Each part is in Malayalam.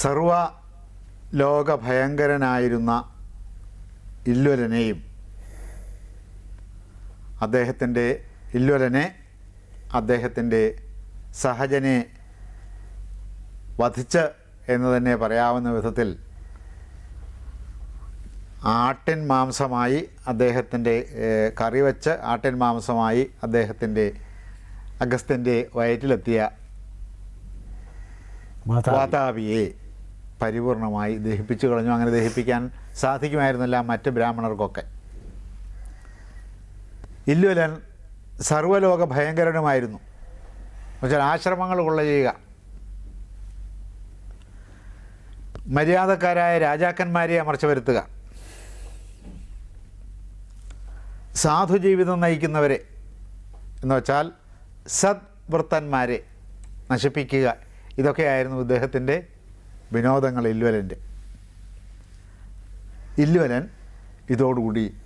സർവ ലോക ഭയങ്കരനായിരുന്ന ഇല്വലനെയും അദ്ദേഹത്തിന്റെ ഇല്വലനെ അദ്ദേഹത്തിന്റെ സഹജനെ വധിച്ച് എന്ന് തന്നെ പറയാവുന്ന വിധത്തിൽ ആട്ടിൻ മാംസമായി അദ്ദേഹത്തിന്റെ കറി വെച്ച് ആട്ടിൻ മാംസമായി അദ്ദേഹത്തിന്റെ അഗസ്ത്യന്റെ വയറ്റിലെത്തിയ മാതാവിയെ പരിപൂർണമായി ദഹിപ്പിച്ചു കളഞ്ഞു. അങ്ങനെ ദഹിപ്പിക്കാൻ സാധിക്കുമായിരുന്നില്ല മറ്റ് ബ്രാഹ്മണർക്കൊക്കെ. ഇല്ലുവലൻ സർവലോക ഭയങ്കരനുമായിരുന്നു. എന്നുവെച്ചാൽ ആശ്രമങ്ങൾ കൊള്ള ചെയ്യുക. മര്യാദക്കാരായ രാജാക്കന്മാരെ അമർച്ച വരുത്തുക. സാധുജീവിതം നയിക്കുന്നവരെ എന്ന് വെച്ചാൽ സദ്വൃത്തന്മാരെ നശിപ്പിക്കുക. ഇതൊക്കെയായിരുന്നു ഇദ്ദേഹത്തിന്റെ വിനോദങ്ങൾ ഇല്വലന്റെ ഇല്വലൻ ഇതോടുകൂടി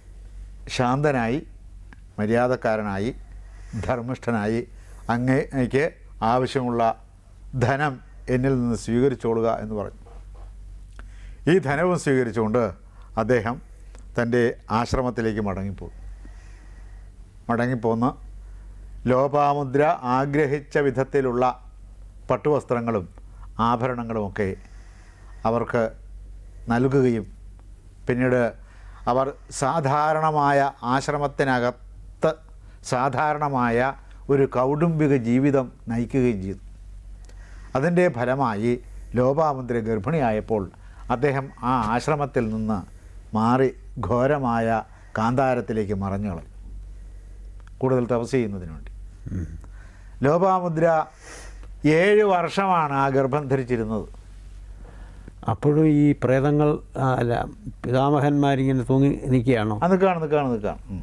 ശാന്തനായി മര്യാദക്കാരനായി ധർമ്മിഷ്ഠനായി അങ്ങേക്ക് ആവശ്യമുള്ള ധനം എന്നിൽ നിന്ന് സ്വീകരിച്ചോളുക എന്ന് പറഞ്ഞു. ഈ ധനവും സ്വീകരിച്ചുകൊണ്ട് അദ്ദേഹം തന്റെ ആശ്രമത്തിലേക്ക് മടങ്ങിപ്പോയി. മടങ്ങിപ്പോന്ന് ലോപാമുദ്ര ആഗ്രഹിച്ച വിധത്തിലുള്ള പട്ടുവസ്ത്രങ്ങളും ആഭരണങ്ങളുമൊക്കെ അവർക്ക് നൽകുകയും പിന്നീട് അവർ സാധാരണമായ ആശ്രമത്തിനകത്ത് സാധാരണമായ ഒരു കൗടുംബിക ജീവിതം നയിക്കുകയും ചെയ്തു. അതിന്റെ ഫലമായി ലോപാമുദ്ര ഗർഭിണിയായപ്പോൾ അദ്ദേഹം ആ ആശ്രമത്തിൽ നിന്ന് മാറി ഘോരമായ കാന്താരത്തിലേക്ക് മറഞ്ഞു കളഞ്ഞു. കൂടുതൽ തപസ് ചെയ്യുന്നതിന് വേണ്ടി. ലോപാമുദ്ര ഏഴ് വർഷമാണ് ആ ഗർഭം ധരിച്ചിരുന്നത്. അപ്പോഴും ഈ പ്രേതങ്ങൾ അല്ല പിതാമഹന്മാരിങ്ങനെ തൂങ്ങി നിൽക്കുകയാണോ? നിൽക്കുകയാണ് നിൽക്കുകയാണ് നിൽക്കുകയാണ്.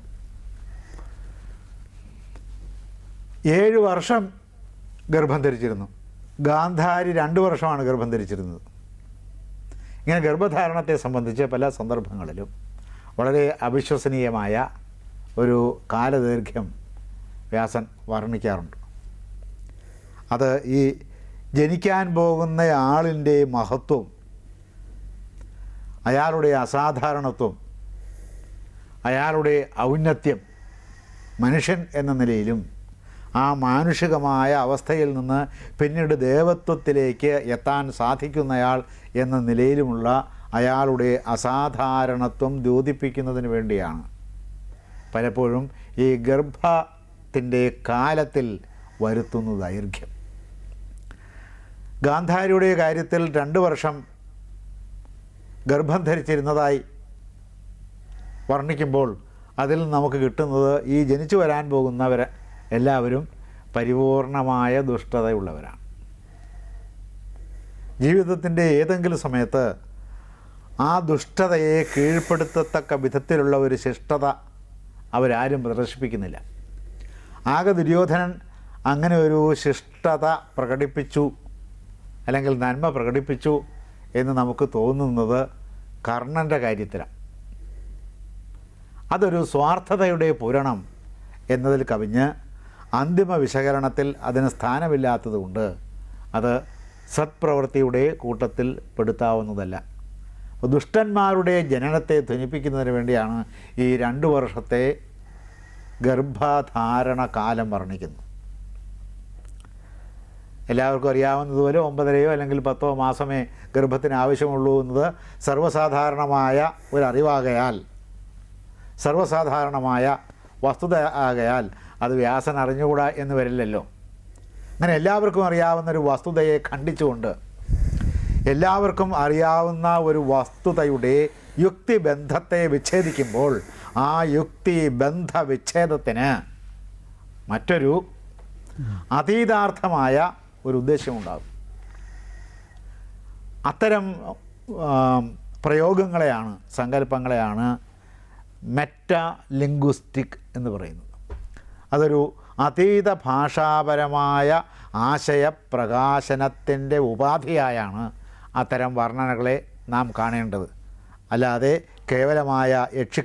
ഏഴ് വർഷം ഗർഭം ധരിച്ചിരുന്നു. ഗാന്ധാരി രണ്ട് വർഷമാണ് ഗർഭം ധരിച്ചിരുന്നത്. ഇങ്ങനെ ഗർഭധാരണത്തെ സംബന്ധിച്ച് പല സന്ദർഭങ്ങളിലും വളരെ അവിശ്വസനീയമായ ഒരു കാലദൈർഘ്യം വ്യാസൻ വർണിക്കാറുണ്ട്. അത് ഈ ജനിക്കാൻ പോകുന്ന ആളിന്റെ മഹത്വം അയാളുടെ അസാധാരണത്വം അയാളുടെ ഔന്നത്യം മനുഷ്യൻ എന്ന നിലയിലും ആ മാനുഷികമായ അവസ്ഥയിൽ നിന്ന് പിന്നീട് ദേവത്വത്തിലേക്ക് എത്താൻ സാധിക്കുന്നയാൾ എന്ന നിലയിലുമുള്ള അയാളുടെ അസാധാരണത്വം ദ്യോതിപ്പിക്കുന്നതിന് വേണ്ടിയാണ്. പലപ്പോഴും ഈ ഗർഭത്തിന്റെ കാലത്തിൽ വരുത്തുന്ന ദൈർഘ്യം. ഗാന്ധാരിയുടെ കാര്യത്തിൽ രണ്ട് വർഷം ഗർഭം ധരിച്ചിരുന്നതായി വർണിക്കുമ്പോൾ അതിൽ നമുക്ക് കിട്ടുന്നത് ഈ ജനിച്ചു വരാൻ പോകുന്നവർ എല്ലാവരും പരിപൂർണമായ ദുഷ്ടതയുള്ളവരാണ്. ജീവിതത്തിന്റെ ഏതെങ്കിലും സമയത്ത് ആ ദുഷ്ടതയെ കീഴ്പ്പെടുത്തത്തക്ക വിധത്തിലുള്ള ഒരു ശിഷ്ടത അവരാരും പ്രദർശിപ്പിക്കുന്നില്ല. ആകെ ദുര്യോധനൻ അങ്ങനെ ഒരു ശിഷ്ടത പ്രകടിപ്പിച്ചു അല്ലെങ്കിൽ നന്മ പ്രകടിപ്പിച്ചു എന്ന് നമുക്ക് തോന്നുന്നത് കർണന്റെ കാര്യത്തിലാണ്. അതൊരു സ്വാർത്ഥതയുടെ പൂരണം എന്നതിൽ കവിഞ്ഞ് അന്തിമ വിശകലനത്തിൽ അതിന് സ്ഥാനമില്ലാത്തതുകൊണ്ട് അത് സത്പ്രവൃത്തിയുടെ കൂട്ടത്തിൽ പെടുത്താവുന്നതല്ല. ദുഷ്ടന്മാരുടെ ജനനത്തെ ധ്വനിപ്പിക്കുന്നതിന് വേണ്ടിയാണ് ഈ രണ്ട് വർഷത്തെ ഗർഭധാരണ കാലം വർണിക്കുന്നത്. എല്ലാവർക്കും അറിയാവുന്നതുപോലെ ഒമ്പതരയോ അല്ലെങ്കിൽ പത്തോ മാസമേ ഗർഭത്തിന് ആവശ്യമുള്ളൂ എന്നത് സർവസാധാരണമായ ഒരറിവാകയാൽ സർവസാധാരണമായ വസ്തുത ആകയാൽ അത് വ്യാസൻ അറിഞ്ഞുകൂടാ എന്ന് വരില്ലല്ലോ. അങ്ങനെ എല്ലാവർക്കും അറിയാവുന്ന ഒരു വസ്തുതയെ ഖണ്ഡിച്ചുകൊണ്ട് എല്ലാവർക്കും അറിയാവുന്ന ഒരു വസ്തുതയുടെ യുക്തിബന്ധത്തെ വിച്ഛേദിക്കുമ്പോൾ ആ യുക്തി ബന്ധ വിച്ഛേദത്തിന് മറ്റൊരു അതീതാർത്ഥമായ ഒരു ഉദ്ദേശമുണ്ടാകും. അത്തരം പ്രയോഗങ്ങളെയാണ് സങ്കല്പങ്ങളെയാണ് മെറ്റ ലിംഗ്വിസ്റ്റിക് എന്ന് പറയുന്നത്. അതൊരു അതീത ഭാഷാപരമായ ആശയപ്രകാശനത്തിന്റെ ഉപാധിയായാണ് അത്തരം വർണനകളെ നാം കാണേണ്ടത്. അല്ലാതെ കേവലമായ യക്ഷി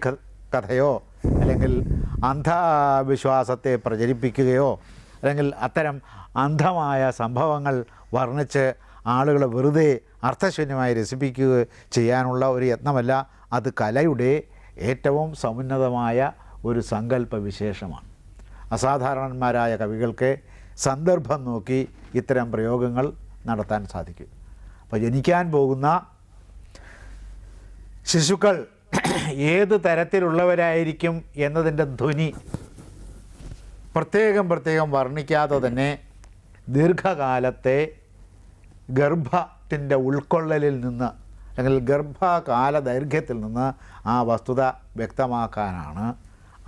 കഥയോ അല്ലെങ്കിൽ അന്ധവിശ്വാസത്തെ പ്രചരിപ്പിക്കുകയോ അല്ലെങ്കിൽ അത്തരം അന്ധമായ സംഭവങ്ങൾ വർണിച്ച് ആളുകളെ വെറുതെ അർത്ഥശൂന്യമായി രസിപ്പിക്കുക ചെയ്യാനുള്ള ഒരു യത്നമല്ല അത് കലയുടെ ഏറ്റവും സമുന്നതമായ ഒരു സങ്കല്പ വിശേഷമാണ് അസാധാരണന്മാരായ കവികൾക്ക് സന്ദർഭം നോക്കി ഇത്തരം പ്രയോഗങ്ങൾ നടത്താൻ സാധിക്കും. അപ്പോൾ ജനിക്കാൻ പോകുന്ന ശിശുക്കൾ ഏത് തരത്തിലുള്ളവരായിരിക്കും എന്നതിന്റെ ധ്വനി പ്രത്യേകം പ്രത്യേകം വർണിക്കാതെ തന്നെ ദീർഘകാലത്തെ ഗർഭത്തിന്റെ ഉൾക്കൊള്ളലിൽ നിന്ന് അല്ലെങ്കിൽ ഗർഭകാല ദൈർഘ്യത്തിൽ നിന്ന് ആ വസ്തുത വ്യക്തമാക്കാനാണ്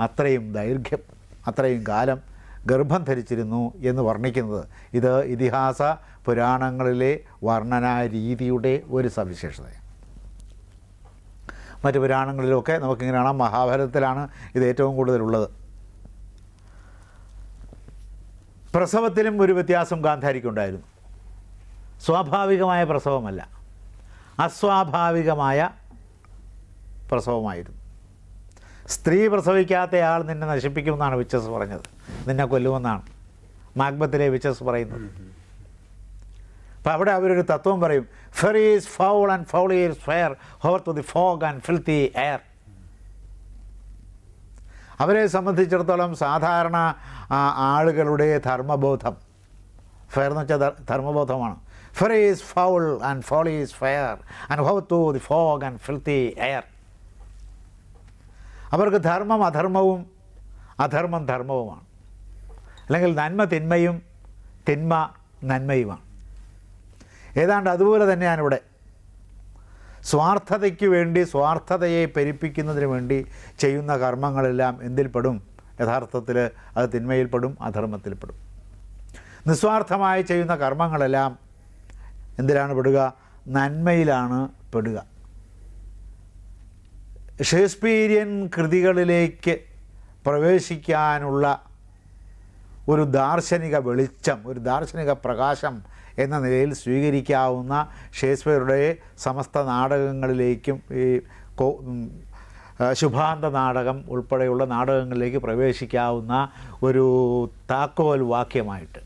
അത്രയും ദൈർഘ്യം അത്രയും കാലം ഗർഭം ധരിച്ചിരുന്നു എന്ന് വർണിക്കുന്നത്. ഇത് ഇതിഹാസ പുരാണങ്ങളിലെ വർണനാ രീതിയുടെ ഒരു സവിശേഷതയാണ്. മറ്റ് പുരാണങ്ങളിലൊക്കെ നമുക്കിങ്ങനെ കാണാം. മഹാഭാരതത്തിലാണ് ഇത് ഏറ്റവും കൂടുതലുള്ളത്. പ്രസവത്തിലും ഒരു വ്യത്യാസം ഗാന്ധാരിക്കുണ്ടായിരുന്നു. സ്വാഭാവികമായ പ്രസവമല്ല. അസ്വാഭാവികമായ പ്രസവമായിരുന്നു. സ്ത്രീ പ്രസവിക്കാത്തയാൾ നിന്നെ നശിപ്പിക്കുമെന്നാണ് വിച്ചസ് പറഞ്ഞത്. നിന്നെ കൊല്ലുമെന്നാണ് മാഗ്ബത്തിലെ വിച്ചസ് പറയുന്നത്. അപ്പോൾ അവിടെ അവരൊരു തത്വം പറയും fair is foul and foul is fair hover to the fog and filthy air അവരെ സംബന്ധിച്ചിടത്തോളം സാധാരണ ആളുകളുടെ ധർമ്മബോധം. ഫെയർ എന്ന് വെച്ചാൽ ധർമ്മബോധമാണ്. Fair is foul and foul is fair and hover to the fog and filthy air അവർക്ക് ധർമ്മം അധർമ്മവും അധർമ്മം ധർമ്മവുമാണ്. അല്ലെങ്കിൽ നന്മ തിന്മയും തിന്മ നന്മയുമാണ്. ഏതാണ്ട് അതുപോലെ തന്നെയാണ് ഇവിടെ. സ്വാർത്ഥതയ്ക്ക് വേണ്ടി സ്വാർത്ഥതയെ പെരുപ്പിക്കുന്നതിന് വേണ്ടി ചെയ്യുന്ന കർമ്മങ്ങളെല്ലാം എന്തിൽപ്പെടും യഥാർത്ഥത്തിൽ അത് തിന്മയിൽപ്പെടും അധർമ്മത്തിൽപ്പെടും നിസ്വാർത്ഥമായി ചെയ്യുന്ന കർമ്മങ്ങളെല്ലാം എന്തിലാണ് പെടുക? നന്മയിലാണ് പെടുക. ഷേക്സ്പീരിയൻ കൃതികളിലേക്ക് പ്രവേശിക്കാനുള്ള ഒരു ദാർശനിക വെളിച്ചം ഒരു ദാർശനിക പ്രകാശം എന്ന നിലയിൽ സ്വീകരിക്കാവുന്ന ഷേക്സ്പിയറുടെ സമസ്ത നാടകങ്ങളിലേക്കും ഈ കോ ശുഭാന്ത നാടകം ഉൾപ്പെടെയുള്ള നാടകങ്ങളിലേക്ക് പ്രവേശിക്കാവുന്ന ഒരു താക്കോൽ വാക്യമായിട്ട്.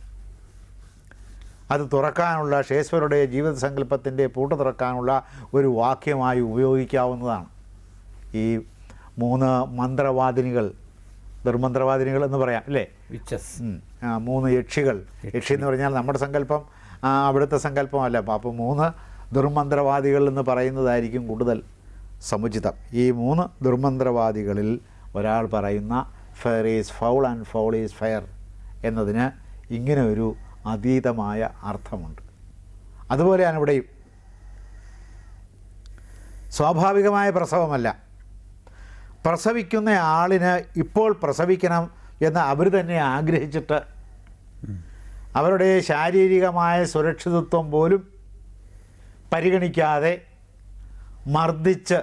അത് തുറക്കാനുള്ള ഷേക്സ്പിയറുടെ ജീവിത സങ്കല്പത്തിന്റെ പൂട്ട് തുറക്കാനുള്ള ഒരു വാക്യമായി ഉപയോഗിക്കാവുന്നതാണ്. ഈ മൂന്ന് മന്ത്രവാദിനികൾ ദുർമന്ത്രവാദിനികൾ എന്ന് പറയാം അല്ലേ? മൂന്ന് യക്ഷികൾ. യക്ഷി എന്ന് പറഞ്ഞാൽ നമ്മുടെ സങ്കല്പം അവിടുത്തെ സങ്കല്പമല്ല. അപ്പോൾ മൂന്ന് ദുർമന്ത്രവാദികൾ എന്ന് പറയുന്നതായിരിക്കും കൂടുതൽ സമുചിതം. ഈ മൂന്ന് ദുർമന്ത്രവാദികളിൽ ഒരാൾ പറയുന്ന fair is foul and foul is fair എന്നതിന് ഇങ്ങനെ ഒരു അതീതമായ അർത്ഥമുണ്ട്. അതുപോലെയാണ് ഇവിടെയും. സ്വാഭാവികമായ പ്രസവമല്ല. പ്രസവിക്കുന്ന ആളിന് ഇപ്പോൾ പ്രസവിക്കണം എന്ന് അവർ തന്നെ ആഗ്രഹിച്ചിട്ട് അവരുടെ ശാരീരികമായ സുരക്ഷിതത്വം പോലും പരിഗണിക്കാതെ മർദ്ദിച്ച്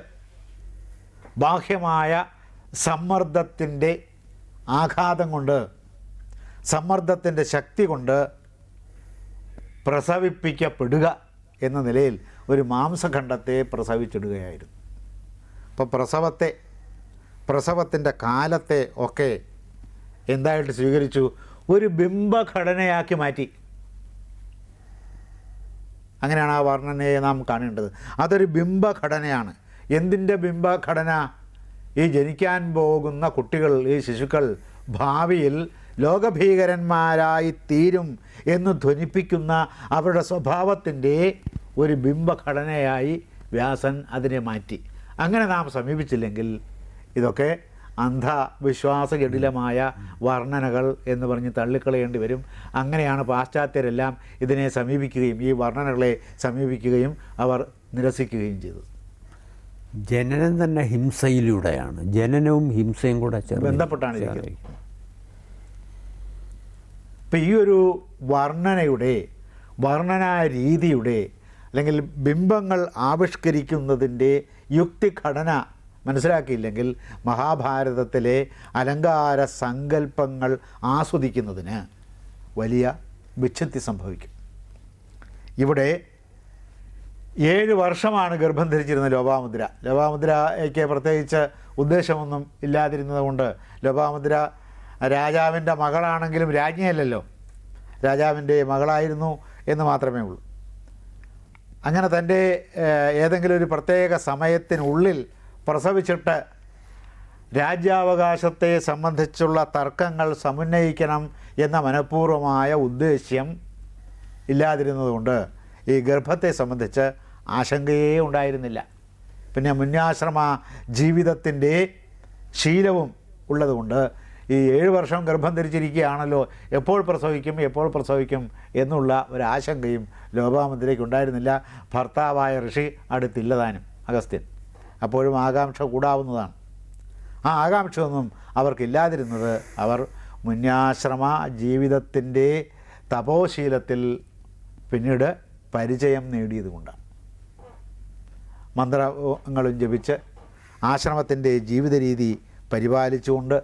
ബാഹ്യമായ സമ്മർദ്ദത്തിന്റെ ആഘാതം കൊണ്ട് സമ്മർദ്ദത്തിന്റെ ശക്തി കൊണ്ട് പ്രസവിപ്പിക്കപ്പെടുക എന്ന നിലയിൽ ഒരു മാംസഖണ്ഡത്തെ പ്രസവിച്ചിടുകയായിരുന്നു. അപ്പോൾ പ്രസവത്തെ പ്രസവത്തിന്റെ കാലത്തെ ഒക്കെ എന്തായിട്ട് സ്വീകരിച്ചു? ഒരു ബിംബഘടനയാക്കി മാറ്റി. അങ്ങനെയാണ് ആ വർണനയെ നാം കാണേണ്ടത്. അതൊരു ബിംബഘടനയാണ്. എന്തിന്റെ ബിംബഘടന? ഈ ജനിക്കാൻ പോകുന്ന കുട്ടികൾ ഈ ശിശുക്കൾ ഭാവിയിൽ ലോകഭീകരന്മാരായി തീരും എന്ന് ധ്വനിപ്പിക്കുന്ന അവരുടെ സ്വഭാവത്തിന്റെ ഒരു ബിംബഘടനയായി വ്യാസൻ അതിനെ മാറ്റി. അങ്ങനെ നാം സമീപിച്ചില്ലെങ്കിൽ ഇതൊക്കെ അന്ധവിശ്വാസ ജടിലമായ വർണനകൾ എന്ന് പറഞ്ഞ് തള്ളിക്കളയേണ്ടി വരും. അങ്ങനെയാണ് പാശ്ചാത്യരെല്ലാം ഇതിനെ സമീപിക്കുകയും ഈ വർണനകളെ സമീപിക്കുകയും അവർ നിരസിക്കുകയും ചെയ്തത്. ജനനം തന്നെ ഹിംസയിലൂടെയാണ്. ജനനവും ഹിംസയും കൂടെ ബന്ധപ്പെട്ടാണ് ഇരിക്കുന്നത്. ഇപ്പം ഈ ഒരു വർണനയുടെ വർണനാ രീതിയുടെ അല്ലെങ്കിൽ ബിംബങ്ങൾ ആവിഷ്കരിക്കുന്നതിന്റെ യുക്തിഘടന മനസ്സിലാക്കിയില്ലെങ്കിൽ മഹാഭാരതത്തിലെ അലങ്കാര സങ്കല്പങ്ങൾ ആസ്വദിക്കുന്നതിന് വലിയ വിച്ഛത്തി സംഭവിക്കും. ഇവിടെ ഏഴ് വർഷമാണ് ഗർഭം ധരിച്ചിരുന്ന ലോപാമുദ്ര. ലോപാമുദ്രയ്ക്ക് പ്രത്യേകിച്ച് ഉദ്ദേശമൊന്നും ഇല്ലാതിരുന്നതുകൊണ്ട് ലോപാമുദ്ര രാജാവിന്റെ മകളാണെങ്കിലും രാജ്ഞിയല്ലല്ലോ. രാജാവിന്റെ മകളായിരുന്നു എന്ന് മാത്രമേ ഉള്ളൂ. അങ്ങനെ തന്റെ ഏതെങ്കിലും ഒരു പ്രത്യേക സമയത്തിനുള്ളിൽ പ്രസവിച്ചിട്ട് രാജ്യാവകാശത്തെ സംബന്ധിച്ചുള്ള തർക്കങ്ങൾ സമുന്നയിക്കണം എന്ന മനഃപൂർവമായ ഉദ്ദേശ്യം ഇല്ലാതിരുന്നതുകൊണ്ട് ഈ ഗർഭത്തെ സംബന്ധിച്ച് ആശങ്കയേ ഉണ്ടായിരുന്നില്ല. പിന്നെ മുന്നാശ്രമ ജീവിതത്തിന്റെ ശീലവും ഉള്ളതുകൊണ്ട് ഈ ഏഴ് വർഷം ഗർഭം ധരിച്ചിരിക്കുകയാണല്ലോ എപ്പോൾ പ്രസവിക്കും എപ്പോൾ പ്രസവിക്കും എന്നുള്ള ഒരാശങ്കയും ലോപാമുദ്രയ്ക്ക് ഉണ്ടായിരുന്നില്ല. ഭർത്താവായ ഋഷി അടുത്തില്ലതാനും അഗസ്ത്യൻ. അപ്പോഴും ആകാംക്ഷ കൂടാവുന്നതാണ്. ആ ആകാംക്ഷയൊന്നും അവർക്കില്ലാതിരുന്നത് അവർ മുന്നാശ്രമ ജീവിതത്തിന്റെ തപോശീലത്തിൽ പിന്നീട് പരിചയം നേടിയതുകൊണ്ടാണ് മന്ത്രങ്ങളും ജപിച്ച് ആശ്രമത്തിന്റെ ജീവിത രീതി പരിപാലിച്ചുകൊണ്ട്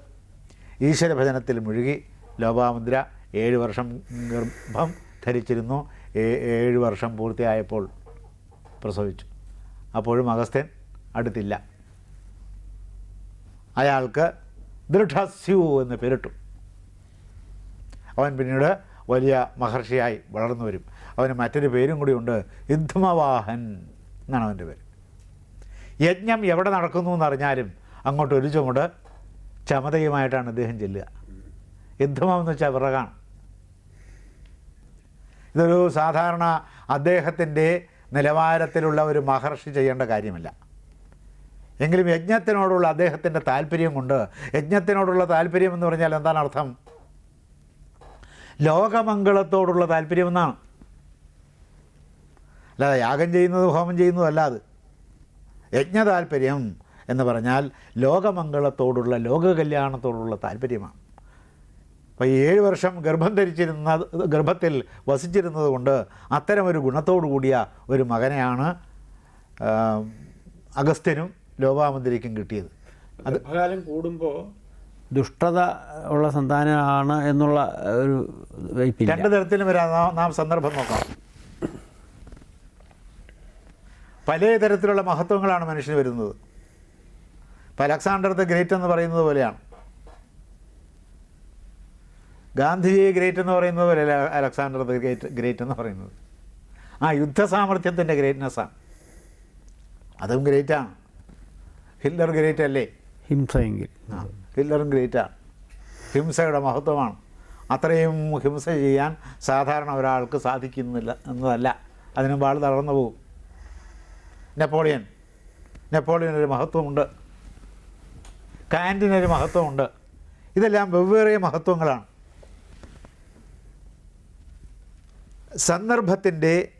ഈശ്വരഭജനത്തിൽ മുഴുകി ലോപാമുദ്ര ഏഴ് വർഷം ഗർഭം ധരിച്ചിരുന്നു. ഏഴ് വർഷം പൂർത്തിയായപ്പോൾ പ്രസവിച്ചു. അപ്പോഴും അഗസ്ത്യൻ അടുത്തില്ല. അയാൾക്ക് ദൃഢസ്യു എന്ന് പേരിട്ടു. അവൻ പിന്നീട് വലിയ മഹർഷിയായി വളർന്നു വരും. അവന് മറ്റൊരു പേരും കൂടി ഉണ്ട് യുദ്ധമവാഹൻ എന്നാണ് അവന്റെ പേര്. യജ്ഞം എവിടെ നടക്കുന്നു എന്നറിഞ്ഞാലും അങ്ങോട്ട് ഒരു ചുമട് ചമതയുമായിട്ടാണ് അദ്ദേഹം ചെല്ലുക. യുദ്ധമം എന്ന് വെച്ചാൽ വിറകാണ്. ഇതൊരു സാധാരണ അദ്ദേഹത്തിന്റെ നിലവാരത്തിലുള്ള ഒരു മഹർഷി ചെയ്യേണ്ട കാര്യമല്ല. എങ്കിലും യജ്ഞത്തിനോടുള്ള അദ്ദേഹത്തിന്റെ താല്പര്യം കൊണ്ട് യജ്ഞത്തിനോടുള്ള താല്പര്യം എന്ന് പറഞ്ഞാൽ എന്താണ് അർത്ഥം? ലോകമംഗളത്തോടുള്ള താല്പര്യം എന്നാണ്. അല്ലാതെ യാഗം ചെയ്യുന്നത് ഹോമം ചെയ്യുന്നതും അല്ല അത്. യജ്ഞ താല്പര്യം എന്ന് പറഞ്ഞാൽ ലോകമംഗളത്തോടുള്ള ലോകകല്യാണത്തോടുള്ള താല്പര്യമാണ്. അപ്പോൾ ഏഴ് വർഷം ഗർഭം ധരിച്ചിരുന്ന ഗർഭത്തിൽ വസിച്ചിരുന്നത് കൊണ്ട് അത്തരമൊരു ഗുണത്തോടു കൂടിയ ഒരു മകനെയാണ് അഗസ്ത്യനും ലോപാമുദ്രയ്ക്കും കിട്ടിയത്. അത് കാലം കൂടുമ്പോൾ ദുഷ്ടത ഉള്ള സന്താനമാണ് എന്നുള്ള ഒരു രണ്ട് തരത്തിലും വരാം. നാം- നാം സന്ദർഭം നോക്കാം. പല തരത്തിലുള്ള മഹത്വങ്ങളാണ് മനുഷ്യന് വരുന്നത്. ഇപ്പം അലക്സാണ്ടർ ദ ഗ്രേറ്റ് എന്ന് പറയുന്നത് പോലെയാണ്. ഗാന്ധിജി ഗ്രേറ്റ് എന്ന് പറയുന്നത് പോലെ അലക്സാണ്ടർ ദ ഗ്രേറ്റ് ഗ്രേറ്റ് എന്ന് പറയുന്നത്. ആ യുദ്ധ സാമർഥ്യത്തിന്റെ ഗ്രേറ്റ്നെസ്സാണ്. അതും ഗ്രേറ്റാണ്. ഹിറ്റ്ലർ ഗ്രേറ്റ് അല്ലേ ഹിംസയെങ്കിൽ ഹിറ്റ്ലറും ഗ്രേറ്റാണ് ഹിംസയുടെ മഹത്വമാണ്. അത്രയും ഹിംസ ചെയ്യാൻ സാധാരണ ഒരാൾക്ക് സാധിക്കുന്നില്ല എന്നതല്ല. അതിനും ആൾ തളർന്നു പോകും. നെപ്പോളിയൻ. നെപ്പോളിയനൊരു മഹത്വമുണ്ട്. കാന്റിനൊരു മഹത്വമുണ്ട്. ഇതെല്ലാം വെവ്വേറെ മഹത്വങ്ങളാണ്. സന്ദർഭത്തിന്റെ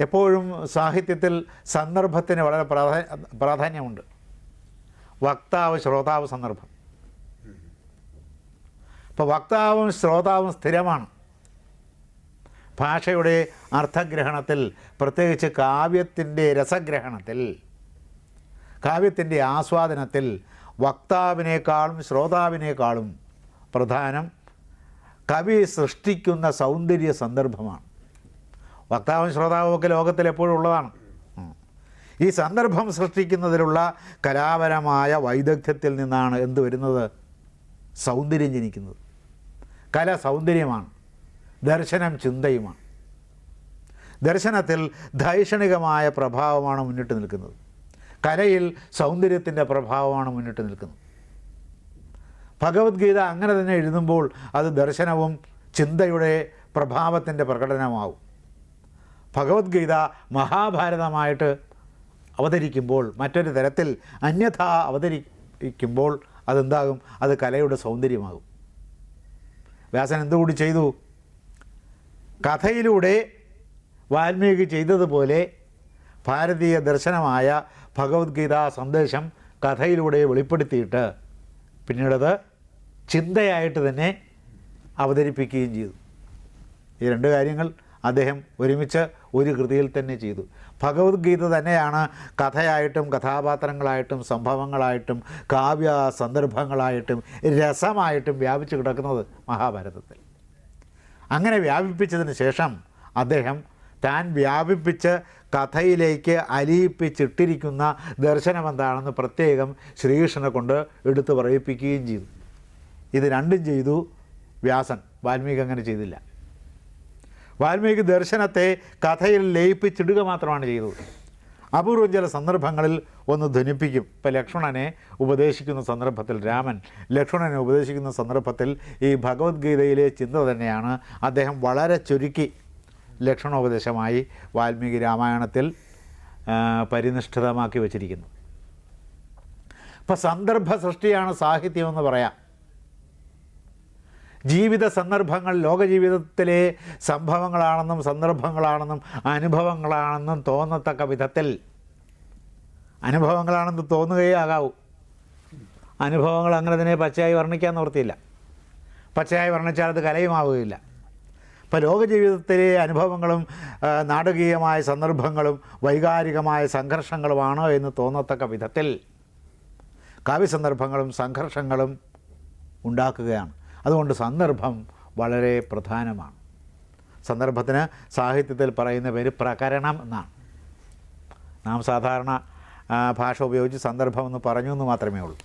എപ്പോഴും സാഹിത്യത്തിൽ സന്ദർഭത്തിന് വളരെ പ്രാധാ പ്രാധാന്യമുണ്ട്. വക്താവ് ശ്രോതാവ് സന്ദർഭം. ഇപ്പോൾ വക്താവും ശ്രോതാവും സ്ഥിരമാണ്. ഭാഷയുടെ അർത്ഥഗ്രഹണത്തിൽ പ്രത്യേകിച്ച് കാവ്യത്തിന്റെ രസഗ്രഹണത്തിൽ കാവ്യത്തിന്റെ ആസ്വാദനത്തിൽ വക്താവിനേക്കാളും ശ്രോതാവിനേക്കാളും പ്രധാനം കവി സൃഷ്ടിക്കുന്ന സൗന്ദര്യ സന്ദർഭമാണ്. വക്താവും ശ്രോതാവും ഒക്കെ ലോകത്തിൽ എപ്പോഴും ഉള്ളതാണ്. ഈ സന്ദർഭം സൃഷ്ടിക്കുന്നതിലുള്ള കലാപരമായ വൈദഗ്ധ്യത്തിൽ നിന്നാണ് എന്ത് വരുന്നത്? സൗന്ദര്യം ജനിക്കുന്നത്. കല സൗന്ദര്യമാണ്. ദർശനം ചിന്തയുമാണ്. ദർശനത്തിൽ ധൈഷണികമായ പ്രഭാവമാണ് മുന്നിട്ട് നിൽക്കുന്നത്. കലയിൽ സൗന്ദര്യത്തിന്റെ പ്രഭാവമാണ് മുന്നിട്ട് നിൽക്കുന്നത്. ഭഗവത്ഗീത അങ്ങനെ തന്നെ എഴുതുമ്പോൾ അത് ദർശനവും ചിന്തയുടെ പ്രഭാവത്തിന്റെ പ്രകടനമാവും. ഭഗവത്ഗീത മഹാഭാരതമായിട്ട് അവതരിക്കുമ്പോൾ മറ്റൊരു തരത്തിൽ അന്യഥ അവതരിക്കുമ്പോൾ അതെന്താകും? അത് കലയുടെ സൗന്ദര്യമാകും. വ്യാസൻ എന്തുകൂടി ചെയ്തു? കഥയിലൂടെ വാൽമീകി ചെയ്തതുപോലെ ഭാരതീയ ദർശനമായ ഭഗവത്ഗീത സന്ദേശം കഥയിലൂടെ വെളിപ്പെടുത്തിയിട്ട് പിന്നീടത് ചിന്തയായിട്ട് തന്നെ അവതരിപ്പിക്കുകയും ചെയ്തു. ഈ രണ്ട് കാര്യങ്ങൾ അദ്ദേഹം ഒരുമിച്ച് ഒരു കൃതിയിൽ തന്നെ ചെയ്തു. ഭഗവത്ഗീത തന്നെയാണ് കഥയായിട്ടും കഥാപാത്രങ്ങളായിട്ടും സംഭവങ്ങളായിട്ടും കാവ്യ സന്ദർഭങ്ങളായിട്ടും രസമായിട്ടും വ്യാപിച്ചു കിടക്കുന്നത് മഹാഭാരതത്തിൽ. അങ്ങനെ വ്യാപിപ്പിച്ചതിന് ശേഷം അദ്ദേഹം താൻ വ്യാപിപ്പിച്ച് കഥയിലേക്ക് അലിയിപ്പിച്ചിട്ടിരിക്കുന്ന ദർശനം എന്താണെന്ന് പ്രത്യേകം ശ്രീകൃഷ്ണനെ കൊണ്ട് എടുത്തു പറയിപ്പിക്കുകയും ചെയ്തു. ഇത് രണ്ടും ചെയ്തു. വ്യാസൻ വാൽമീകി അങ്ങനെ ചെയ്തില്ല. വാൽമീകി ദർശനത്തെ കഥയിൽ ലയിപ്പിച്ചിടുക മാത്രമാണ് ചെയ്തത്. അപൂർവം ചില സന്ദർഭങ്ങളിൽ ഒന്ന് ധനിപ്പിക്കും ഇപ്പം ലക്ഷ്മണനെ ഉപദേശിക്കുന്ന സന്ദർഭത്തിൽ രാമൻ ലക്ഷ്മണനെ ഉപദേശിക്കുന്ന സന്ദർഭത്തിൽ ഈ ഭഗവത്ഗീതയിലെ ചിന്ത തന്നെയാണ് അദ്ദേഹം വളരെ ചുരുക്കി ലക്ഷ്മണോപദേശമായി വാൽമീകി രാമായണത്തിൽ പരിനിഷ്ഠിതമാക്കി വച്ചിരിക്കുന്നു. ഇപ്പം സന്ദർഭ സൃഷ്ടിയാണ് സാഹിത്യമെന്ന് പറയാം. ജീവിത സന്ദർഭങ്ങൾ ലോകജീവിതത്തിലെ സംഭവങ്ങളാണെന്നും സന്ദർഭങ്ങളാണെന്നും അനുഭവങ്ങളാണെന്നും തോന്നത്തക്ക വിധത്തിൽ അനുഭവങ്ങളാണെന്ന് തോന്നുകയേ ആകാവൂ അനുഭവങ്ങൾ അങ്ങനെ തന്നെ പച്ചയായി വർണിക്കാൻ നിവൃത്തിയില്ല. പച്ചയായി വർണിച്ചാൽ അത് കലയുമാവുകയില്ല. അപ്പോൾ ലോകജീവിതത്തിലെ അനുഭവങ്ങളും നാടകീയമായ സന്ദർഭങ്ങളും വൈകാരികമായ സംഘർഷങ്ങളുമാണ് എന്ന് തോന്നത്തക്ക വിധത്തിൽ കാവ്യസന്ദർഭങ്ങളും സംഘർഷങ്ങളും ഉണ്ടാക്കുകയാണ്. അതുകൊണ്ട് സന്ദർഭം വളരെ പ്രധാനമാണ്. സന്ദർഭത്തിന് സാഹിത്യത്തിൽ പറയുന്ന പേര് പ്രകരണം എന്നാണ്. നാം സാധാരണ ഭാഷ ഉപയോഗിച്ച് സന്ദർഭം എന്ന് പറഞ്ഞു എന്ന് മാത്രമേ ഉള്ളൂ.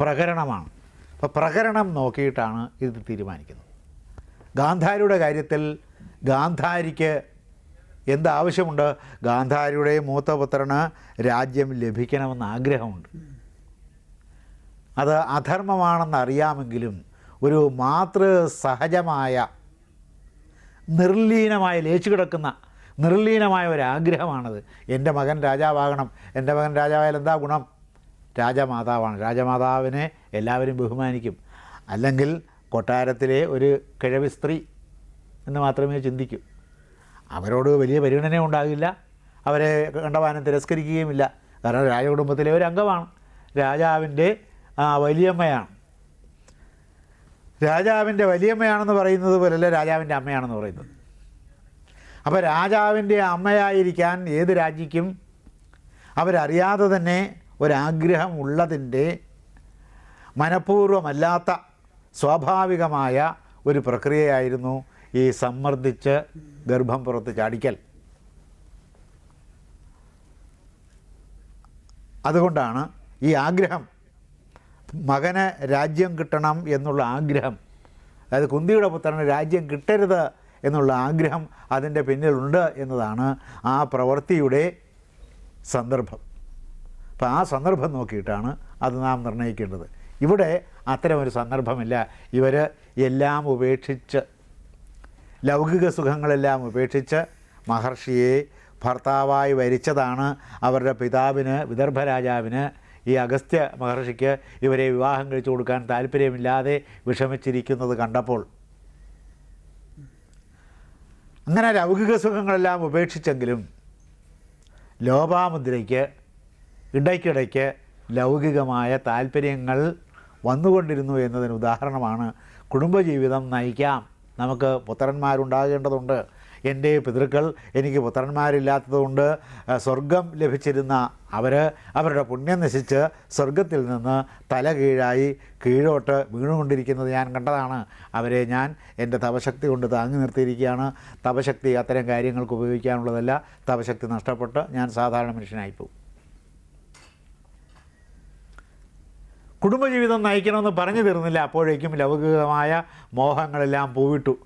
പ്രകരണമാണ്. അപ്പോൾ പ്രകരണം നോക്കിയിട്ടാണ് ഇത് തീരുമാനിക്കുന്നത്. ഗാന്ധാരിയുടെ കാര്യത്തിൽ ഗാന്ധാരിക്ക് എന്താവശ്യമുണ്ട് ഗാന്ധാരിയുടെ മൂത്തപുത്രന് രാജ്യം ലഭിക്കണമെന്ന് ആഗ്രഹമുണ്ട്. അത് അധർമ്മമാണെന്ന് അറിയാമെങ്കിലും ഒരു മാതൃ സഹജമായ നിർലീനമായ ലേച്ചു കിടക്കുന്ന നിർലീനമായ ഒരാഗ്രഹമാണത് എന്റെ മകൻ രാജാവാകണം. എന്റെ മകൻ രാജാവായാൽ എന്താ ഗുണം? രാജമാതാവാണ്. രാജമാതാവിനെ എല്ലാവരും ബഹുമാനിക്കും. അല്ലെങ്കിൽ കൊട്ടാരത്തിലെ ഒരു കിഴവി സ്ത്രീ എന്ന് മാത്രമേ ചിന്തിക്കൂ. അവരോട് വലിയ പരിഗണന ഉണ്ടാകില്ല. അവരെ കണ്ടവാനം തിരസ്കരിക്കുകയുമില്ല. കാരണം രാജകുടുംബത്തിലെ ഒരു അംഗമാണ്. രാജാവിന്റെ വലിയമ്മയാണ്. രാജാവിന്റെ വലിയമ്മയാണെന്ന് പറയുന്നത് പോലല്ല രാജാവിന്റെ അമ്മയാണെന്ന് പറയുന്നത്. അപ്പോൾ രാജാവിന്റെ അമ്മയായിരിക്കാൻ ഏത് രാജ്യക്കും അവരറിയാതെ തന്നെ ഒരാഗ്രഹം ഉള്ളതിന്റെ മനഃപൂർവമല്ലാത്ത സ്വാഭാവികമായ ഒരു പ്രക്രിയയായിരുന്നു ഈ സമ്മർദ്ദിച്ച് ഗർഭം പുറത്ത് ചാടിക്കൽ. അതുകൊണ്ടാണ് ഈ ആഗ്രഹം മകന് രാജ്യം കിട്ടണം എന്നുള്ള ആഗ്രഹം. അതായത് കുന്തിയുടെ പുത്രന് രാജ്യം കിട്ടരുത് എന്നുള്ള ആഗ്രഹം അതിന്റെ പിന്നിലുണ്ട് എന്നതാണ് ആ പ്രവൃത്തിയുടെ സന്ദർഭം. അപ്പോൾ ആ സന്ദർഭം നോക്കിയിട്ടാണ് അത് നാം നിർണയിക്കേണ്ടത്. ഇവിടെ അത്തരമൊരു സന്ദർഭമില്ല. ഇവർ എല്ലാം ഉപേക്ഷിച്ച് ലൗകിക സുഖങ്ങളെല്ലാം ഉപേക്ഷിച്ച് മഹർഷിയെ ഭർത്താവായി വരിച്ചതാണ് അവരുടെ പിതാവിന് വിദർഭ രാജാവിന് ഈ അഗസ്ത്യ മഹർഷിക്ക് ഇവരെ വിവാഹം കഴിച്ചു കൊടുക്കാൻ താല്പര്യമില്ലാതെ വിഷമിച്ചിരിക്കുന്നത് കണ്ടപ്പോൾ അങ്ങനെ ലൗകിക സുഖങ്ങളെല്ലാം ഉപേക്ഷിച്ചെങ്കിലും ലോപാമുദ്രയ്ക്ക് ഇടയ്ക്കിടയ്ക്ക് ലൗകികമായ താല്പര്യങ്ങൾ വന്നുകൊണ്ടിരുന്നു എന്നതിന് ഉദാഹരണമാണ് കുടുംബജീവിതം നയിക്കാം. നമുക്ക് പുത്രന്മാരുണ്ടാകേണ്ടതുണ്ട്. എന്റെ പിതൃക്കൾ എനിക്ക് പുത്രന്മാരില്ലാത്തതുകൊണ്ട് സ്വർഗം ലഭിച്ചിരുന്ന അവർ അവരുടെ പുണ്യം നശിച്ച് സ്വർഗത്തിൽ നിന്ന് തല കീഴായി കീഴോട്ട് വീണുകൊണ്ടിരിക്കുന്നത് ഞാൻ കണ്ടതാണ്. അവരെ ഞാൻ എന്റെ തപശക്തി കൊണ്ട് താങ്ങി നിർത്തിയിരിക്കുകയാണ്. തപശക്തി അത്തരം കാര്യങ്ങൾക്ക് ഉപയോഗിക്കാനുള്ളതല്ല. തപശക്തി നഷ്ടപ്പെട്ട് ഞാൻ സാധാരണ മനുഷ്യനായിപ്പോകും കുടുംബജീവിതം നയിക്കണമെന്ന് പറഞ്ഞു തീർന്നില്ല. അപ്പോഴേക്കും ലൗകികമായ മോഹങ്ങളെല്ലാം പൂവിട്ടു.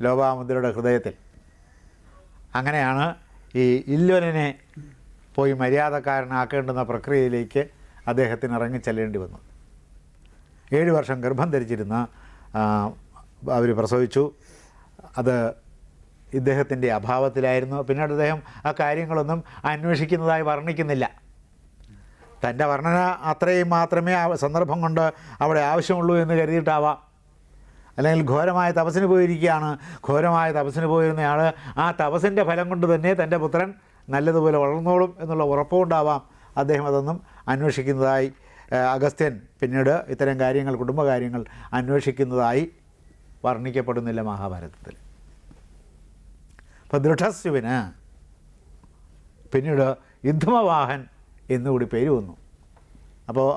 ലോപാമുദ്രയുടെ ഹൃദയത്തിൽ. അങ്ങനെയാണ് ഈ ഇല്ലൊനെ പോയി മര്യാദക്കാരനാക്കേണ്ടുന്ന പ്രക്രിയയിലേക്ക് അദ്ദേഹത്തിന് ഇറങ്ങിച്ചെല്ലേണ്ടി വന്നു ഏഴ് വർഷം ഗർഭം ധരിച്ചിരുന്ന അവർ പ്രസവിച്ചു. അത് ഇദ്ദേഹത്തിന്റെ അഭാവത്തിലായിരുന്നു. പിന്നീട് അദ്ദേഹം ആ കാര്യങ്ങളൊന്നും അന്വേഷിക്കുന്നതായി വർണിക്കുന്നില്ല. തന്റെ വർണന അത്രയും മാത്രമേ സന്ദർഭം കൊണ്ട് അവിടെ ആവശ്യമുള്ളൂ എന്ന് കരുതിയിട്ടാവാം. അല്ലെങ്കിൽ ഘോരമായ തപസ്സിന് പോയിരിക്കുകയാണ്. ഘോരമായ തപസ്സിന് പോയിരുന്നയാൾ ആ തപസ്സിന്റെ ഫലം കൊണ്ട് തന്നെ തന്റെ പുത്രൻ നല്ലതുപോലെ വളർന്നോളും എന്നുള്ള ഉറപ്പുകൊണ്ടാവാം അദ്ദേഹം അതൊന്നും അന്വേഷിക്കുന്നതായി അഗസ്ത്യൻ പിന്നീട് ഇത്തരം കാര്യങ്ങൾ കുടുംബകാര്യങ്ങൾ അന്വേഷിക്കുന്നതായി വർണിക്കപ്പെടുന്നില്ല മഹാഭാരതത്തിൽ. അപ്പോൾ ദൃഢസ്യുവിന് പിന്നീട് യുദ്ധമവാഹൻ എന്നുകൂടി പേര് വന്നു. അപ്പോൾ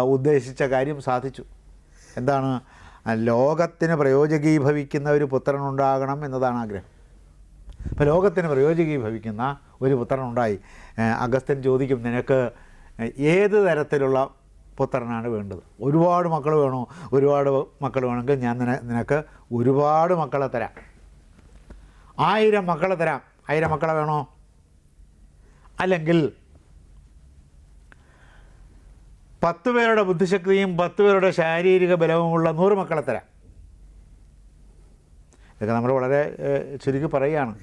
ഉദ്ദേശിച്ച കാര്യം സാധിച്ചു. എന്താണ്? ലോകത്തിന് പ്രയോജകീഭവിക്കുന്ന ഒരു പുത്രനുണ്ടാകണം എന്നതാണ് ആഗ്രഹം. അപ്പോൾ ലോകത്തിന് പ്രയോജകീഭവിക്കുന്ന ഒരു പുത്രനുണ്ടായി. ഉണ്ടായി അഗസ്ത്യൻ ചോദിക്കും നിനക്ക് ഏത് തരത്തിലുള്ള പുത്രനാണ് വേണ്ടത്? ഒരുപാട് മക്കൾ വേണോ? ഒരുപാട് മക്കൾ വേണമെങ്കിൽ ഞാൻ നിന നിനക്ക് ഒരുപാട് മക്കളെ തരാം. ആയിരം മക്കളെ തരാം. ആയിരം മക്കളെ വേണോ? അല്ലെങ്കിൽ പത്ത് പേരുടെ ബുദ്ധിശക്തിയും പത്ത് പേരുടെ ശാരീരിക ബലവുമുള്ള നൂറ് മക്കളെ തരാം. ഇതൊക്കെ നമ്മൾ വളരെ ചുരുക്കി പറയുകയാണ്.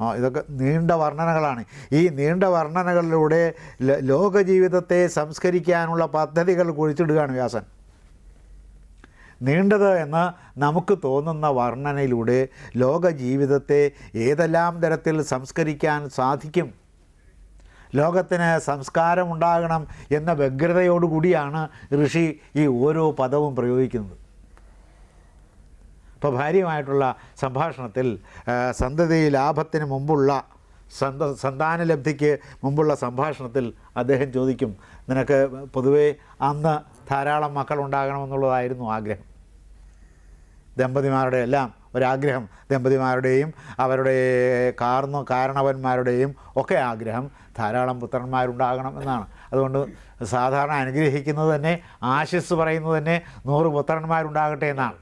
ആ. ഇതൊക്കെ നീണ്ട വർണനകളാണ്. ഈ നീണ്ട വർണനകളിലൂടെ ലോകജീവിതത്തെ ലോക ജീവിതത്തെ സംസ്കരിക്കാനുള്ള പദ്ധതികൾ കുഴിച്ചിടുകയാണ് വ്യാസൻ. നീണ്ടത് എന്ന് നമുക്ക് തോന്നുന്ന വർണനയിലൂടെ ലോകജീവിതത്തെ ഏതെല്ലാം തരത്തിൽ സംസ്കരിക്കാൻ സാധിക്കും? ലോകത്തിന് സംസ്കാരമുണ്ടാകണം എന്ന വ്യഗ്രതയോടുകൂടിയാണ് ഋഷി ഈ ഓരോ പദവും പ്രയോഗിക്കുന്നത്. ഇപ്പോൾ ഭാര്യയുമായിട്ടുള്ള സംഭാഷണത്തിൽ സന്തതി ലാഭത്തിന് മുമ്പുള്ള സന്ത സന്താനലബ്ധിക്ക് മുമ്പുള്ള സംഭാഷണത്തിൽ അദ്ദേഹം ചോദിക്കും നിനക്ക് പൊതുവേ അന്ന് ധാരാളം മക്കൾ മക്കളുണ്ടാകണമെന്നുള്ളതായിരുന്നു ആഗ്രഹം. ദമ്പതിമാരുടെ എല്ലാം ഒരാഗ്രഹം. ദമ്പതിമാരുടെയും അവരുടെ കാർന്നു കാരണവന്മാരുടെയും ഒക്കെ ആഗ്രഹം ധാരാളം പുത്രന്മാരുണ്ടാകണം എന്നാണ്. അതുകൊണ്ട് സാധാരണ അനുഗ്രഹിക്കുന്നത് തന്നെ ആശിസ് പറയുന്നത് തന്നെ നൂറ് പുത്രന്മാരുണ്ടാകട്ടെ എന്നാണ്.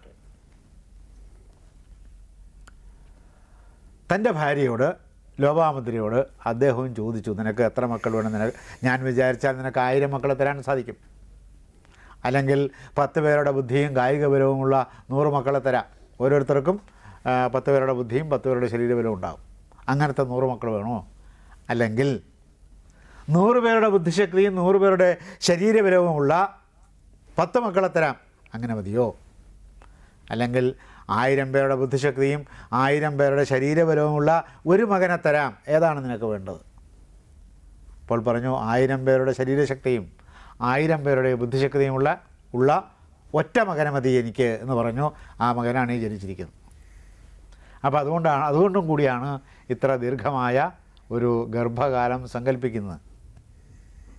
തന്റെ ഭാര്യയോട് ലോപാമുദ്രയോട് അദ്ദേഹവും ചോദിച്ചു നിനക്ക് എത്ര മക്കൾ വേണം? നിനക്ക് ഞാൻ വിചാരിച്ചാൽ നിനക്ക് ആയിരം മക്കളെ തരാൻ സാധിക്കും. അല്ലെങ്കിൽ പത്ത് പേരുടെ ബുദ്ധിയും കായിക ബലവുമുള്ള നൂറ് മക്കളെ തരാം. ഓരോരുത്തർക്കും പത്ത് പേരുടെ ബുദ്ധിയും പത്ത് പേരുടെ ശരീരബലവും ഉണ്ടാകും. അങ്ങനത്തെ നൂറ് മക്കൾ വേണോ? അല്ലെങ്കിൽ നൂറ് പേരുടെ ബുദ്ധിശക്തിയും നൂറ് പേരുടെ ശരീരബലവുമുള്ള പത്ത് മക്കളെ തരാം. അങ്ങനെ മതിയോ? അല്ലെങ്കിൽ ആയിരം പേരുടെ ബുദ്ധിശക്തിയും ആയിരം പേരുടെ ശരീരബലവുമുള്ള ഒരു മകനെ തരാം. ഏതാണ് നിനക്ക് വേണ്ടത്? അപ്പോൾ പറഞ്ഞു ആയിരം പേരുടെ ശരീരശക്തിയും ആയിരം പേരുടെ ബുദ്ധിശക്തിയുമുള്ള ഉള്ള ഒറ്റ മകനെ മതി എനിക്ക് എന്ന് പറഞ്ഞു. ആ മകനാണ് ഈ ജനിച്ചിരിക്കുന്നത്. അപ്പോൾ അതുകൊണ്ടാണ് അതുകൊണ്ടും കൂടിയാണ് ഇത്ര ദീർഘമായ ഒരു ഗർഭകാലം സങ്കല്പിക്കുന്നത്.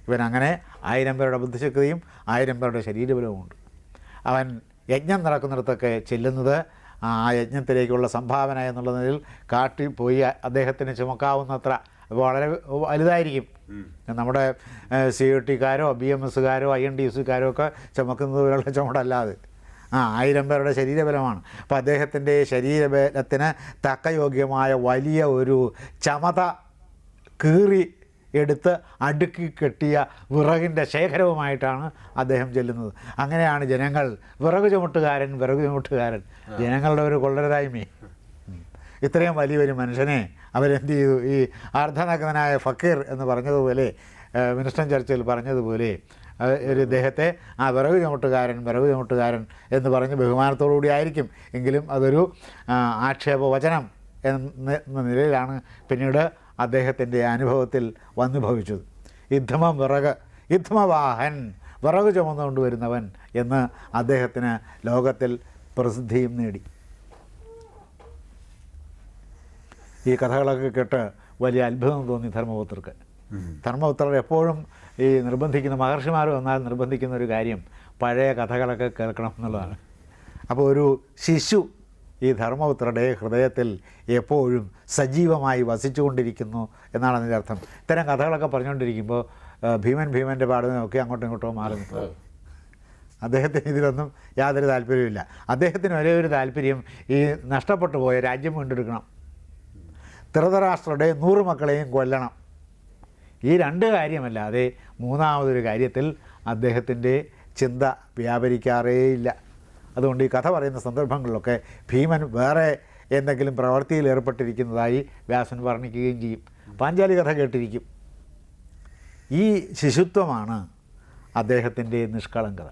ഇവൻ അങ്ങനെ ആയിരം പേരുടെ ബുദ്ധിശക്തിയും ആയിരം പേരുടെ ശരീരബലവുമുണ്ട് അവൻ യജ്ഞം നടക്കുന്നിടത്തൊക്കെ ചെല്ലുന്നത് ആ യജ്ഞത്തിലേക്കുള്ള സംഭാവന എന്നുള്ള നിലയിൽ കാട്ടിൽ പോയി അദ്ദേഹത്തിന് ചുമക്കാവുന്നത്ര വളരെ വലുതായിരിക്കും. നമ്മുടെ സി ഒ ടിക്കാരോ ബി എം എസ്സുകാരോ ഐ എൻ ഡി എസ്സുകാരോ ഒക്കെ ചുമക്കുന്നത് ചുമടല്ലാതെ. ആ ആയിരം പേരുടെ ശരീരബലമാണ്. അപ്പോൾ അദ്ദേഹത്തിന്റെ ശരീരബലത്തിന് തക്കയോഗ്യമായ വലിയ ഒരു ചമത കീറി എടുത്ത് അടുക്കി കെട്ടിയ വിറകിന്റെ ശേഖരവുമായിട്ടാണ് അദ്ദേഹം ചെല്ലുന്നത്. അങ്ങനെയാണ് ജനങ്ങൾ വിറക് ചുമട്ടുകാരൻ വിറക് ചുമട്ടുകാരൻ. ജനങ്ങളുടെ ഒരു കൊള്ളരുതായ്മ ഇത്രയും വലിയൊരു മനുഷ്യനെ അവരെന്ത് ചെയ്തു? ഈ അർദ്ധനഗ്നനായ ഫക്കീർ എന്ന് പറഞ്ഞതുപോലെ മിനിസ്റ്റർ ചർച്ചിൽ പറഞ്ഞതുപോലെ ഒരു ഇദ്ദേഹത്തെ ആ വിറവ് ചുമട്ടുകാരൻ വിറവ് ചുമട്ടുകാരൻ എന്ന് പറഞ്ഞ് ബഹുമാനത്തോടു കൂടി ആയിരിക്കും. എങ്കിലും അതൊരു ആക്ഷേപ ആക്ഷേപവചനം എന്ന നിലയിലാണ് പിന്നീട് അദ്ദേഹത്തിന്റെ അനുഭവത്തിൽ വന്നു ഭവിച്ചത് വിറക് യുദ്ധമവാഹൻ വിറക് ചുമന്നുകൊണ്ട് വരുന്നവൻ എന്ന് അദ്ദേഹത്തിന് ലോകത്തിൽ പ്രസിദ്ധിയും നേടി. ഈ കഥകളൊക്കെ കേട്ട് വലിയ അത്ഭുതം തോന്നി ധർമ്മപുത്രർക്ക്. ധർമ്മപുത്രർ എപ്പോഴും ഈ നിർബന്ധിക്കുന്ന മഹർഷിമാർ വന്നാൽ നിർബന്ധിക്കുന്ന ഒരു കാര്യം പഴയ കഥകളൊക്കെ കേൾക്കണം എന്നുള്ളതാണ്. അപ്പോൾ ഒരു ശിശു ഈ ധർമ്മപുത്രരുടെ ഹൃദയത്തിൽ എപ്പോഴും സജീവമായി വസിച്ചുകൊണ്ടിരിക്കുന്നു എന്നാണ് അതിന്റെ അർത്ഥം. ഇത്തരം കഥകളൊക്കെ പറഞ്ഞുകൊണ്ടിരിക്കുമ്പോൾ ഭീമൻ ഭീമന്റെ പാടുന്നതൊക്കെ അങ്ങോട്ടും ഇങ്ങോട്ടും മാറി നിൽക്കും. അദ്ദേഹത്തിന് ഇതിലൊന്നും യാതൊരു താല്പര്യമില്ല അദ്ദേഹത്തിന് ഒരേ ഒരു താല്പര്യം ഈ നഷ്ടപ്പെട്ടു പോയ രാജ്യം വീണ്ടെടുക്കണം. ധൃതരാഷ്ട്രയുടെ നൂറ് മക്കളെയും കൊല്ലണം. ഈ രണ്ട് കാര്യമല്ലാതെ മൂന്നാമതൊരു കാര്യത്തിൽ അദ്ദേഹത്തിന്റെ ചിന്ത വ്യാപരിക്കാറേയില്ല. അതുകൊണ്ട് ഈ കഥ പറയുന്ന സന്ദർഭങ്ങളിലൊക്കെ ഭീമൻ വേറെ എന്തെങ്കിലും പ്രവൃത്തിയിൽ ഏർപ്പെട്ടിരിക്കുന്നതായി വ്യാസൻ വർണിക്കുകയും ചെയ്യും. പാഞ്ചാലി കഥ കേട്ടിരിക്കും. ഈ ശിശുത്വമാണ് അദ്ദേഹത്തിന്റെ നിഷ്കളങ്കത.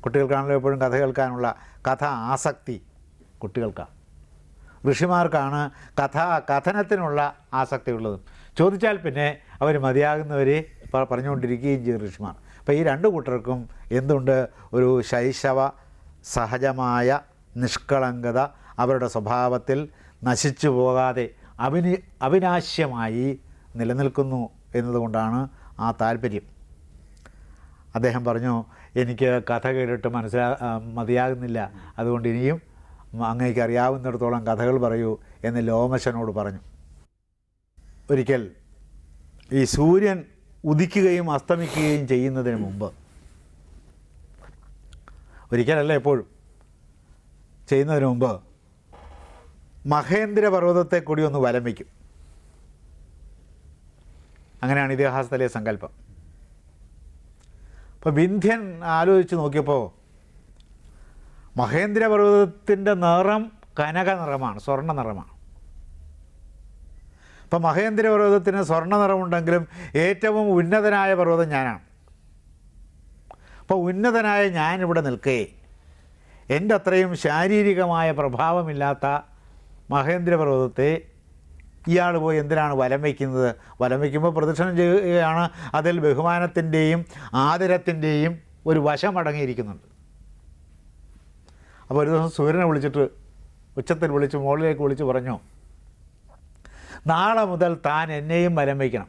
കുട്ടികൾക്കാണല്ലോ എപ്പോഴും കഥ കേൾക്കാനുള്ള കഥ ആസക്തി കുട്ടികൾക്കാണ്. ഋഷിമാർക്കാണ് കഥ കഥനത്തിനുള്ള ആസക്തി ഉള്ളത് ചോദിച്ചാൽ പിന്നെ അവർ മതിയാകുന്നവരെ പ- പറഞ്ഞുകൊണ്ടിരിക്കുകയും ചെയ്യും ഋഷിമാർ. അപ്പോൾ ഈ രണ്ട് കൂട്ടർക്കും എന്തുണ്ട്? ഒരു ശൈശവ സഹജമായ നിഷ്കളങ്കത അവരുടെ സ്വഭാവത്തിൽ നശിച്ചു പോകാതെ അവിനി അവിനാശ്യമായി നിലനിൽക്കുന്നു എന്നതുകൊണ്ടാണ് ആ താല്പര്യം. അദ്ദേഹം പറഞ്ഞു എനിക്ക് കഥ കേട്ടിട്ട് മനസ്സിലാ മതിയാകുന്നില്ല. അതുകൊണ്ട് ഇനിയും അങ്ങേക്ക് അറിയാവുന്നിടത്തോളം കഥകൾ പറയൂ എന്ന് ലോമശനോട് പറഞ്ഞു. ഒരിക്കൽ ഈ സൂര്യൻ ഉദിക്കുകയും അസ്തമിക്കുകയും ചെയ്യുന്നതിന് മുമ്പ് ഒരിക്കലല്ല എപ്പോഴും ചെയ്യുന്നതിന് മുമ്പ് മഹേന്ദ്ര പർവതത്തെ കൂടി ഒന്ന് വലം വയ്ക്കും. അങ്ങനെയാണ് ഇതിഹാസത്തിലെ സങ്കല്പം. അപ്പോൾ വിന്ധ്യൻ ആലോചിച്ച് നോക്കിയപ്പോൾ മഹേന്ദ്ര പർവതത്തിന്റെ നിറം കനക നിറമാണ് സ്വർണ നിറമാണ് അപ്പം മഹേന്ദ്രപർവതത്തിന് സ്വർണ നിറമുണ്ടെങ്കിലും ഏറ്റവും ഉന്നതനായ പർവതം ഞാനാണ്. അപ്പോൾ ഉന്നതനായ ഞാനിവിടെ നിൽക്കേ. എന്റെ അത്രയും ശാരീരികമായ പ്രഭാവമില്ലാത്ത മഹേന്ദ്രപർവതത്തെ ഇയാൾ പോയി എന്തിനാണ് വലം വയ്ക്കുന്നത്? വലം വയ്ക്കുമ്പോൾ പ്രദക്ഷിണം ചെയ്യുകയാണ്. അതിൽ ബഹുമാനത്തിന്റെയും ആദരത്തിന്റെയും ഒരു വശം അടങ്ങിയിരിക്കുന്നുണ്ട്. അപ്പോൾ ഒരു ദിവസം സൂര്യനെ വിളിച്ചിട്ട് ഉച്ചത്തിൽ വിളിച്ച് മുകളിലേക്ക് വിളിച്ച് പറഞ്ഞു നാളെ മുതൽ താൻ എന്നെയും വലം വയ്ക്കണം.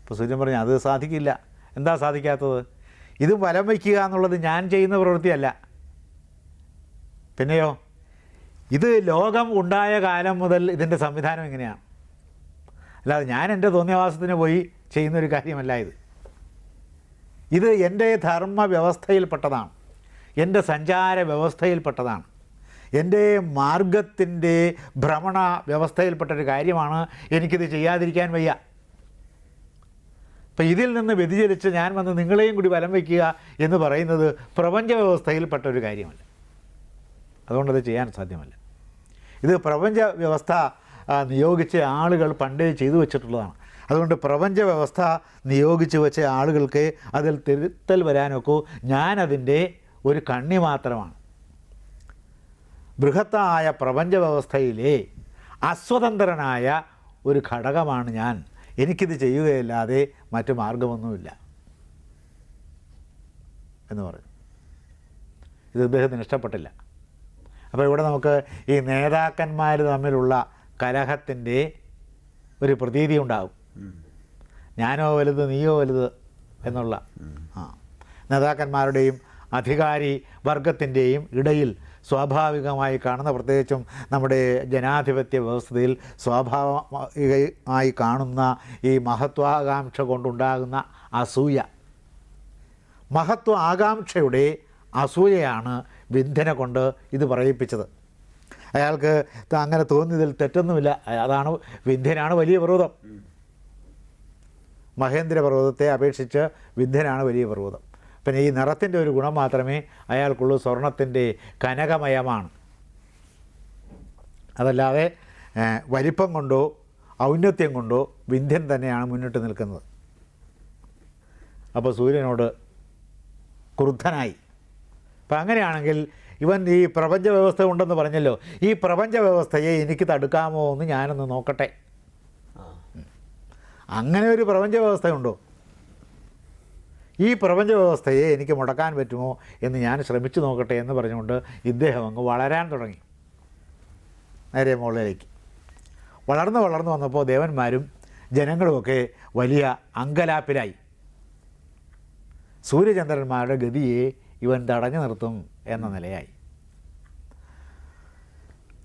അപ്പോൾ സൂര്യൻ പറഞ്ഞു അത് സാധിക്കില്ല. എന്താ സാധിക്കാത്തത്? ഇത് വലം വയ്ക്കുക എന്നുള്ളത് ഞാൻ ചെയ്യുന്ന പ്രവൃത്തിയല്ല. പിന്നെയോ ഇത് ലോകം ഉണ്ടായ കാലം മുതൽ ഇതിന്റെ സംവിധാനം എങ്ങനെയാണ്? അല്ലാതെ ഞാൻ എന്റെ തോന്നിയവാസത്തിന് പോയി ചെയ്യുന്നൊരു കാര്യമല്ല ഇത്. ഇത് എന്റെ ധർമ്മ വ്യവസ്ഥയിൽപ്പെട്ടതാണ് എന്റെ സഞ്ചാര വ്യവസ്ഥയിൽപ്പെട്ടതാണ് എന്റെ മാർഗത്തിന്റെ ഭ്രമണ വ്യവസ്ഥയിൽപ്പെട്ടൊരു കാര്യമാണ് എനിക്കിത് ചെയ്യാതിരിക്കാൻ വയ്യ. അപ്പം ഇതിൽ നിന്ന് വ്യതിചലിച്ച് ഞാൻ വന്ന് നിങ്ങളെയും കൂടി വലം വയ്ക്കുക എന്ന് പറയുന്നത് പ്രപഞ്ച വ്യവസ്ഥയിൽപ്പെട്ട ഒരു കാര്യമല്ല. അതുകൊണ്ടത് ചെയ്യാൻ സാധ്യമല്ല. ഇത് പ്രപഞ്ച വ്യവസ്ഥ നിയോഗിച്ച ആളുകൾ പണ്ടേ ചെയ്തു വെച്ചിട്ടുള്ളതാണ്. അതുകൊണ്ട് പ്രപഞ്ച വ്യവസ്ഥ നിയോഗിച്ച് വെച്ച ആളുകൾക്ക് അതിൽ തിരുത്തൽ വരാനൊക്കെ. ഞാനതിന്റെ ഒരു കണ്ണി മാത്രമാണ്. ബൃഹത്തായ പ്രപഞ്ച വ്യവസ്ഥയിലെ അസ്വതന്ത്രനായ ഒരു ഘടകമാണ് ഞാൻ. എനിക്കിത് ചെയ്യുകയല്ലാതെ മറ്റു മാർഗമൊന്നുമില്ല. എന്ന് പറഞ്ഞു. ഇത് അദ്ദേഹത്തിന് ഇഷ്ടപ്പെട്ടില്ല. അപ്പോൾ ഇവിടെ നമുക്ക് ഈ നേതാക്കന്മാർ തമ്മിലുള്ള കലഹത്തിന്റെ ഒരു പ്രതീതി ഉണ്ടാകും. ഞാനോ വലുത് നീയോ വലുത് എന്നുള്ള. ആ. നേതാക്കന്മാരുടെയും അധികാരി വർഗത്തിന്റെയും ഇടയിൽ സ്വാഭാവികമായി കാണുന്ന പ്രത്യേകിച്ചും നമ്മുടെ ജനാധിപത്യ വ്യവസ്ഥയിൽ സ്വാഭാവികമായി കാണുന്ന ഈ മഹത്വാകാംക്ഷ കൊണ്ടുണ്ടാകുന്ന അസൂയ. മഹത്വ ആകാംക്ഷയുടെ അസൂയയാണ് വിന്ധന കൊണ്ട് ഇത് പറയിപ്പിച്ചത്. അയാൾക്ക് അങ്ങനെ തോന്നിയതിൽ തെറ്റൊന്നുമില്ല. അതാണ് വിന്ധ്യനാണ് വലിയ പർവതം മഹേന്ദ്രപർവതത്തെ അപേക്ഷിച്ച് വിന്ധ്യനാണ് വലിയ പർവതം പിന്നെ ഈ നിറത്തിന്റെ ഒരു ഗുണം മാത്രമേ അയാൾക്കുള്ളൂ സ്വർണത്തിന്റെ കനകമയമാണ്. അതല്ലാതെ വലിപ്പം കൊണ്ടോ ഔന്നത്യം കൊണ്ടോ വിന്ധ്യൻ തന്നെയാണ് മുന്നിട്ട് നിൽക്കുന്നത്. അപ്പോൾ സൂര്യനോട് ക്രുദ്ധനായി. അപ്പം അങ്ങനെയാണെങ്കിൽ ഇവൻ ഈ പ്രപഞ്ച വ്യവസ്ഥ ഉണ്ടെന്ന് പറഞ്ഞല്ലോ ഈ പ്രപഞ്ച വ്യവസ്ഥയെ എനിക്ക് തടുക്കാമോ എന്ന് ഞാനൊന്ന് നോക്കട്ടെ. അങ്ങനെ ഒരു പ്രപഞ്ച വ്യവസ്ഥയുണ്ടോ ഈ പ്രപഞ്ച വ്യവസ്ഥയെ എനിക്ക് മുടക്കാൻ പറ്റുമോ എന്ന് ഞാൻ ശ്രമിച്ചു നോക്കട്ടെ എന്ന് പറഞ്ഞുകൊണ്ട് ഇദ്ദേഹം അങ്ങ് വളരാൻ തുടങ്ങി. നേരെ മുകളിലേക്ക്. വളർന്ന് വളർന്നു വന്നപ്പോൾ ദേവന്മാരും ജനങ്ങളുമൊക്കെ വലിയ അങ്കലാപ്പിലായി. സൂര്യചന്ദ്രന്മാരുടെ ഗതിയെ ഇവൻ തടഞ്ഞു നിർത്തും എന്ന നിലയായി.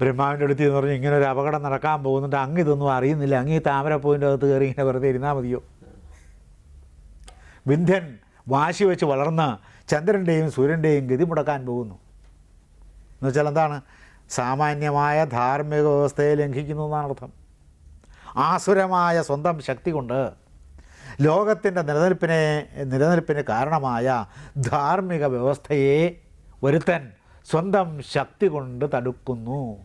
ബ്രഹ്മാവിന്റെ അടുത്ത് എന്ന് പറഞ്ഞ് ഇങ്ങനെ ഒരു അപകടം നടക്കാൻ പോകുന്നുണ്ട്. അങ്ങ് ഇതൊന്നും അറിയുന്നില്ല. അങ്ങ് ഈ താമരപ്പൂവിന്റെ അകത്ത് കയറി ഇങ്ങനെ വെറുതെ ഇരുന്നാൽ മതിയോ? വിന്ധ്യൻ വാശി വെച്ച് വളർന്ന് ചന്ദ്രന്റെയും സൂര്യന്റെയും ഗതി മുടക്കാൻ പോകുന്നു. എന്നുവെച്ചാൽ എന്താണ്? സാമാന്യമായ ധാർമ്മിക വ്യവസ്ഥയെ ലംഘിക്കുന്നു എന്നാണ് അർത്ഥം. ആസുരമായ സ്വന്തം ശക്തി കൊണ്ട് ലോകത്തിന്റെ നിലനിൽപ്പിനെ നിലനിൽപ്പിന് കാരണമായ ധാർമ്മിക വ്യവസ്ഥയെ ഒരുത്തൻ സ്വന്തം ശക്തി കൊണ്ട് തടുക്കുന്നു.